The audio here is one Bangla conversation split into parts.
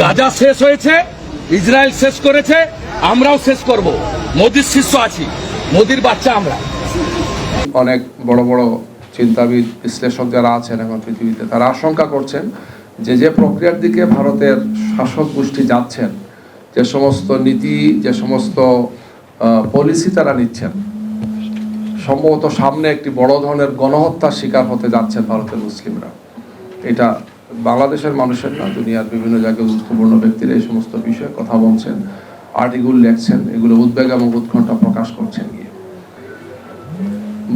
গাজা শেষ হয়েছে, ইসরায়েল শেষ করেছে, আমরাও শেষ করব। মোদির শিষ্য আছি, মোদির বাচ্চা আমরা। অনেক বড় বড় চিন্তাবিদ, বিশ্লেষক যারা আছেন এখন পৃথিবীতে, তারা আশঙ্কা করছেন যে যে প্রক্রিয়ার দিকে ভারতের শাসক গোষ্ঠী যাচ্ছেন, যে সমস্ত নীতি, যে সমস্ত পলিসি তারা নিচ্ছেন, সম্ভবত সামনে একটি বড় ধরনের গণহত্যার শিকার হতে যাচ্ছেন ভারতের মুসলিমরা। এটা বাংলাদেশের মানুষের না, দুনিয়ার বিভিন্ন জায়গায় গুরুত্বপূর্ণ ব্যক্তিরা এই সমস্ত বিষয়ে কথা বলছেন আর্টিকেল লেখছেন, এগুলো উদ্বেগ এবং উৎকণ্ঠা প্রকাশ করছেন গিয়ে।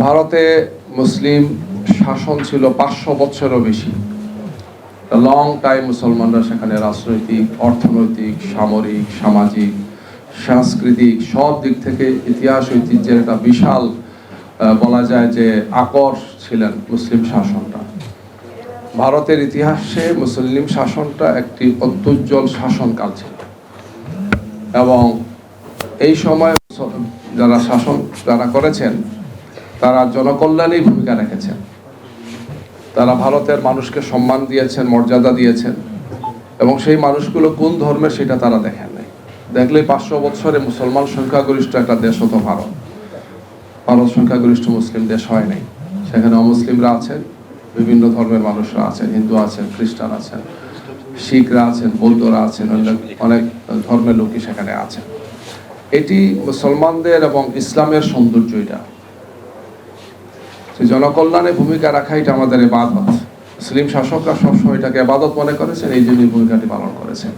ভারতে মুসলিম শাসন ছিল পাঁচশো বছরেরও বেশি। লং টাইম মুসলমানরা সেখানে রাজনৈতিক, অর্থনৈতিক, সামরিক, সামাজিক, সাংস্কৃতিক সব দিক থেকে ইতিহাস, ঐতিহ্যের একটা বিশাল বলা যায় যে আকর্ষ ছিলেন মুসলিম শাসনটা। ভারতের ইতিহাসে মুসলিম শাসনটা একটি অত্যুজ্জ্বল শাসনকাল ছিল। এবং এই সময় যারা শাসন যারা করেছেন, তারা জনকল্যাণেই ভূমিকা রেখেছেন। তারা ভারতের মানুষকে সম্মান দিয়েছেন, মর্যাদা দিয়েছেন। এবং সেই মানুষগুলো কোন ধর্মের সেটা তারা দেখেন নাই। দেখলে পাঁচশো বছরে মুসলমান সংখ্যাগরিষ্ঠ একটা দেশ হতো ভারত। ভারত সংখ্যাগরিষ্ঠ মুসলিম দেশ হয় নাই। সেখানে অমুসলিমরা আছেন। বিভিন্ন ধর্মের মানুষরা আছেন, হিন্দু আছেন, খ্রিস্টান আছেন শিখরা আছেন বৌদ্ধরা আছেন অনেক ধর্মের লোকই সেখানে আছেন। এটি মুসলমানদের এবং ইসলামের সৌন্দর্য এটা। সেই জনকল্যাণে ভূমিকা রাখা এটা আমাদের এবাদত মুসলিম শাসকরা সবসময় এটাকে এবাদত মনে করেছেন, এই জন্যই ভূমিকাটি পালন করেছেন।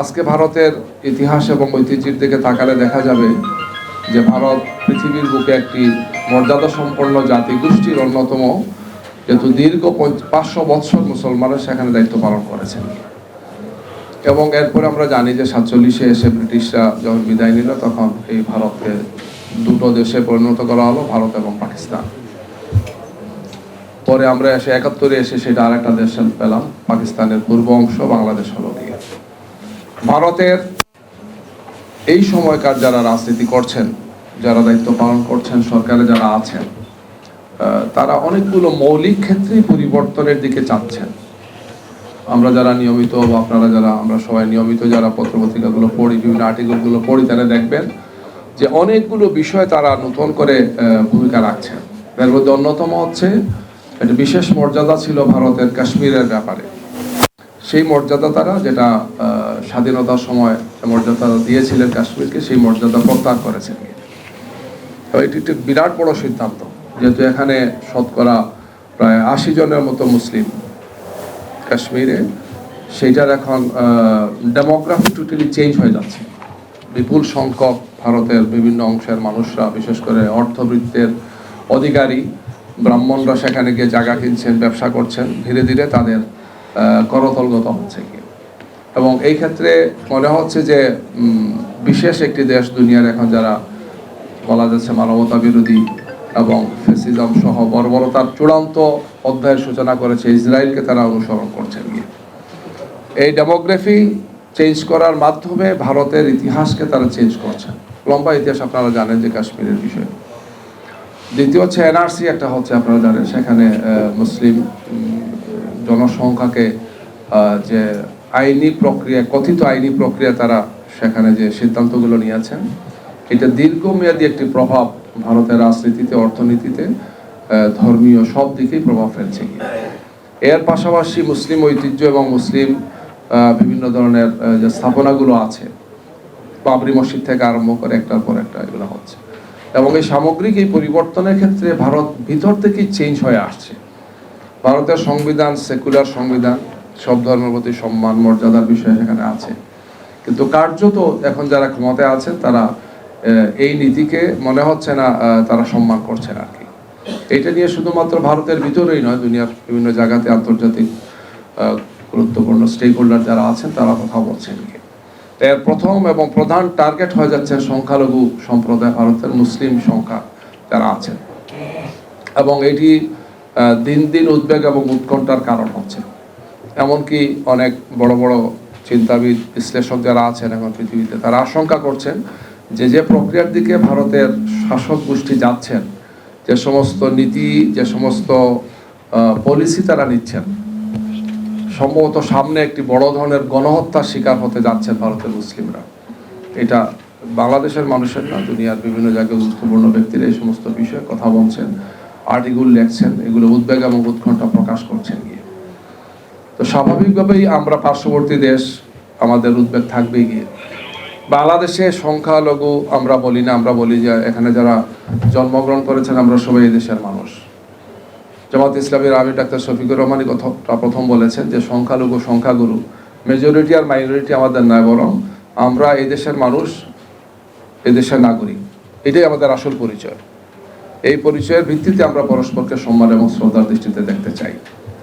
আজকে ভারতের ইতিহাস এবং ঐতিহ্যের দিকে তাকালে দেখা যাবে যে ভারত পৃথিবীর বুকে একটি মর্যাদা সম্পন্ন জাতি গোষ্ঠীর অন্যতম যেহেতু দীর্ঘ পাঁচশো বৎসর মুসলমানরা সেখানে দায়িত্ব পালন করেছেন। এবং এরপরে আমরা জানি যে সাতচল্লিশে এসে ব্রিটিশরা যখন বিদায় নিল, তখন এই ভারতকে দুটো দেশে পরিণত করা হলো, ভারত এবং পাকিস্তান। পরে আমরা এসে একাত্তরে এসে সেটা আরেকটা দেশ পেলাম, পাকিস্তানের পূর্ব অংশ, বাংলাদেশ হলো গিয়ে। ভারতের এই সময়কার যারা রাজনীতি করছেন, যারা দায়িত্ব পালন করছেন, সরকারে যারা আছেন তারা অনেকগুলো মৌলিক ক্ষেত্রেই পরিবর্তনের দিকে চাচ্ছেন। আমরা যারা নিয়মিত বা আপনারা যারা, আমরা সবাই নিয়মিত যারা পত্রপত্রিকাগুলো পড়ি, বিভিন্ন আর্টিকেলগুলো পড়ি, তারা দেখবেন যে অনেকগুলো বিষয় তারা নতুন করে ভূমিকা রাখছেন। এর মধ্যে অন্যতম হচ্ছে, একটা বিশেষ মর্যাদা ছিল ভারতের কাশ্মীরের ব্যাপারে। সেই মর্যাদা তারা, যেটা স্বাধীনতার সময় মর্যাদা দিয়েছিলেন কাশ্মীরকে, সেই মর্যাদা প্রত্যাহার করেছেন। এটি একটি বিরাট বড় সিদ্ধান্ত। যেহেতু এখানে শতকরা প্রায় আশি জনের মতো মুসলিম কাশ্মীরে, সেইটার এখন ডেমোগ্রাফি টোটালি চেঞ্জ হয়ে যাচ্ছে। বিপুল সংখ্যক ভারতের বিভিন্ন অংশের মানুষরা, বিশেষ করে অর্থবৃত্তের অধিকারী, ব্রাহ্মণরা সেখানে গিয়ে জায়গা কিনছেন, ব্যবসা করছেন, ধীরে ধীরে তাদের করতলগত হচ্ছে কি এবং এই ক্ষেত্রে মনে হচ্ছে যে বিশেষ একটি দেশ দুনিয়ার এখন যারা বলা যাচ্ছে মানবতা বিরোধী এবং ফেসিজম সহ বর্বরতার চূড়ান্ত অধ্যায়ের সূচনা করেছে ইসরায়েলকে তারা অনুসরণ করছেন গিয়ে। এই ডেমোগ্রাফি চেঞ্জ করার মাধ্যমে ভারতের ইতিহাসকে তারা চেঞ্জ করছেন। লম্বা ইতিহাস আপনারা জানেন যে কাশ্মীরের বিষয়ে। দ্বিতীয় হচ্ছে এনআরসি, একটা হচ্ছে আপনারা জানেন, সেখানে মুসলিম জনসংখ্যাকে যে আইনি প্রক্রিয়া, কথিত আইনি প্রক্রিয়া তারা সেখানে যে সিদ্ধান্তগুলো নিয়েছেন, এটা দীর্ঘমেয়াদী একটি প্রভাব ভারতের রাজনীতিতে, অর্থনীতিতে ধর্মীয় সব দিকেই প্রভাব ফেলছে। এর পাশাপাশি মুসলিম ঐতিহ্য এবং মুসলিম বিভিন্ন ধরনের যে স্থাপনাগুলো আছে, বাবরি মসজিদ থেকে আরম্ভ করে একটার পর একটা এগুলো হচ্ছে। এবং এই সামগ্রিক এই পরিবর্তনের ক্ষেত্রে ভারত ভিতর থেকেই চেঞ্জ হয়ে আসছে। ভারতের সংবিধান সেকুলার সংবিধান, সব ধর্মের প্রতি সম্মান, মর্যাদার বিষয় সেখানে আছে। কিন্তু কার্যত এখন যারা ক্ষমতায় আছেন তারা এই নীতিকে মনে হচ্ছে না তারা সম্মান করছেন আর কি। এটা নিয়ে শুধুমাত্র ভারতের ভিতরেই নয়, দুনিয়ার বিভিন্ন জায়গাতে আন্তর্জাতিক গুরুত্বপূর্ণ স্টেক হোল্ডার যারা আছেন, তারা কথা বলছেন এর প্রথম এবং প্রধান টার্গেট হয়ে যাচ্ছে সংখ্যালঘু সম্প্রদায়, ভারতের মুসলিম সংখ্যা যারা আছেন। এবং এটি দিন দিন উদ্বেগ এবং উৎকণ্ঠার কারণ হচ্ছে। এমনকি অনেক বড় বড় চিন্তাবিদ, বিশ্লেষক যারা আছেন এখন পৃথিবীতে, তারা আশঙ্কা করছেন যে যে প্রক্রিয়ার দিকে ভারতের শাসক গোষ্ঠী যাচ্ছেন, যে সমস্ত নীতি, যে সমস্ত পলিসি তারা নিচ্ছেন, সম্ভবত সামনে একটি বড় ধরনের গণহত্যার শিকার হতে যাচ্ছেন ভারতের মুসলিমরা। এটা বাংলাদেশের মানুষের না, দুনিয়ার বিভিন্ন জায়গায় গুরুত্বপূর্ণ ব্যক্তিরা এই সমস্ত বিষয়ে কথা বলছেন আর্টিকেল লেখছেন, এগুলো উদ্বেগ এবং উৎকণ্ঠা প্রকাশ করছেন গিয়ে। তো স্বাভাবিকভাবেই আমরা পার্শ্ববর্তী দেশ আমাদের উদ্বেগ থাকবেই গিয়ে। বাংলাদেশে সংখ্যালঘু, আমরা বলি না, আমরা বলি যে এখানে যারা জন্মগ্রহণ করেছেন, আমরা সবাই দেশের মানুষ। জামাত ইসলামের আমির ডাক্তার শফিকুর রহমানই কথাটা প্রথম বলেছেন যে সংখ্যালঘু, সংখ্যাগুরু মেজরিটি আর মাইনরিটি আমাদের নয়, বরং আমরা এই দেশের মানুষ, এই দেশের নাগরিক। এটাই আমাদের আসল পরিচয়। এই পরিচয়ের ভিত্তিতে আমরা পরস্পরকে সম্মান এবং শ্রদ্ধার দৃষ্টিতে দেখতে চাই।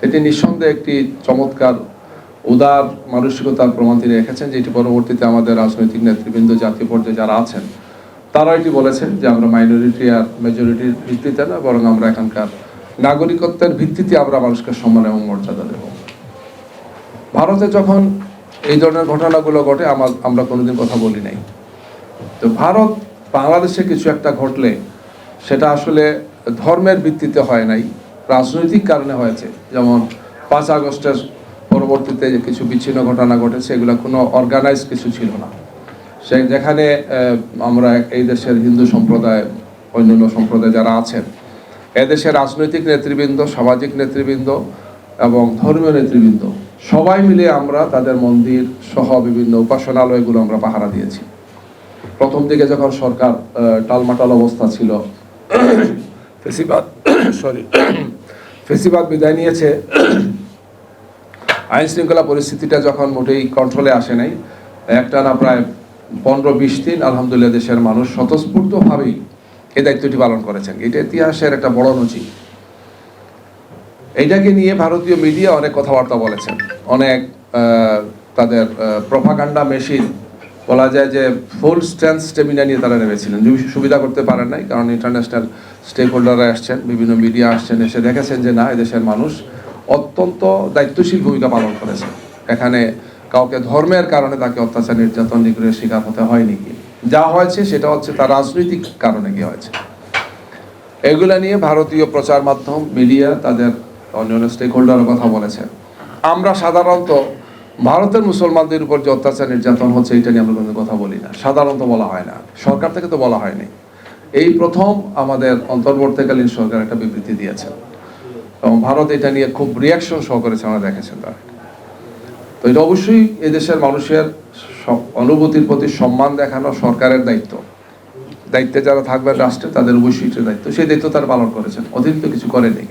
এটি নিঃসন্দেহে একটি চমৎকার উদার মানসিকতার প্রমাণ তিনি রেখেছেন যেটি পরবর্তীতে আমাদের রাজনৈতিক নেতৃবৃন্দ, জাতীয় পর্যায়ে যারা আছেন তারা এটি বলেছেন যে আমরা মাইনরিটি আর মেজরিটির ভিত্তিতে না, বরং আমরা এখানকার নাগরিকত্বের ভিত্তিতে আমরা মানুষকে সম্মান এবং মর্যাদা দেব। ভারতে যখন এই ধরনের ঘটনাগুলো ঘটে, আমার, আমরা কোনোদিন কথা বলি নাই। তো ভারত বাংলাদেশে কিছু একটা ঘটলে সেটা আসলে ধর্মের ভিত্তিতে হয় নাই, রাজনৈতিক কারণে হয়েছে। যেমন পাঁচ আগস্টের পরবর্তীতে যে কিছু বিচ্ছিন্ন ঘটনা ঘটেছে, এগুলো কোনো অর্গানাইজ কিছু ছিল না। সে যেখানে আমরা এই দেশের হিন্দু সম্প্রদায়, অন্যান্য সম্প্রদায় যারা আছেন এদেশের রাজনৈতিক নেতৃবৃন্দ, সামাজিক নেতৃবৃন্দ এবং ধর্মীয় নেতৃবৃন্দ, সবাই মিলে আমরা তাদের মন্দির সহ বিভিন্ন উপাসনালয়গুলো আমরা পাহারা দিয়েছি। প্রথম দিকে যখন সরকার টালমাটাল অবস্থা ছিল, ফেসিবাদ সরি ফেসিবাদ বিদায় নিয়েছে আইন শৃঙ্খলা পরিস্থিতিটা যখন মোটেই কন্ট্রোলে আসে নাই একটা না প্রায় পনেরো বিশ দিন আলহামদুলিল্লাহ দেশের মানুষ স্বতঃস্ফূর্তভাবেই এই দায়িত্বটি পালন করেছেন। এটা ইতিহাসের একটা বড় নজির। এইটাকে নিয়ে ভারতীয় মিডিয়া অনেক কথাবার্তা বলেছেন। অনেক তাদের প্রভাকাণ্ডা মেশিন বলা যায় যে ফুল স্ট্রেন্থ স্টেমিনা নিয়ে তারা নেমেছিলেন। সুবিধা করতে পারেন নাই, কারণ ইন্টারন্যাশনাল স্টেক হোল্ডাররা আসছেন, বিভিন্ন মিডিয়া আসছেন, এসে দেখেছেন যে না, এদেশের মানুষ অত্যন্ত দায়িত্বশীল ভূমিকা পালন করেছে। এখানে কাউকে ধর্মের কারণে তাকে অত্যাচার, নির্যাতন, নিগ্রহের শিকার হতে হয়নি কি? যা হয়েছে সেটা হচ্ছে তার রাজনৈতিক কারণে কি হয়েছে। এগুলা নিয়ে ভারতীয় প্রচার মাধ্যম, মিডিয়া, তাদের অন্যান্য স্টেক হোল্ডারের কথা বলেছেন আমরা সাধারণত ভারতের মুসলমানদের উপর যে অত্যাচার, নির্যাতন হচ্ছে, এটা নিয়ে আমরা কোনো কথা বলি না। সাধারণত বলা হয় না। সরকার থেকে তো বলা হয়নি। এই প্রথম আমাদের অন্তর্বর্তীকালীন সরকার একটা বিবৃতি দিয়েছেন এবং ভারত এটা নিয়ে খুব রিয়াকশন সহকারে করেছে আমরা দেখেছেন তারা। তো এটা অবশ্যই এদেশের মানুষের অনুভূতির প্রতি সম্মান দেখানো সরকারের দায়িত্ব। দায়িত্বে যারা থাকবেন রাষ্ট্রে তাদের অবশ্যই দায়িত্ব। সেই দায়িত্ব তারা পালন করেছেন। অতিরিক্ত কিছু করেনি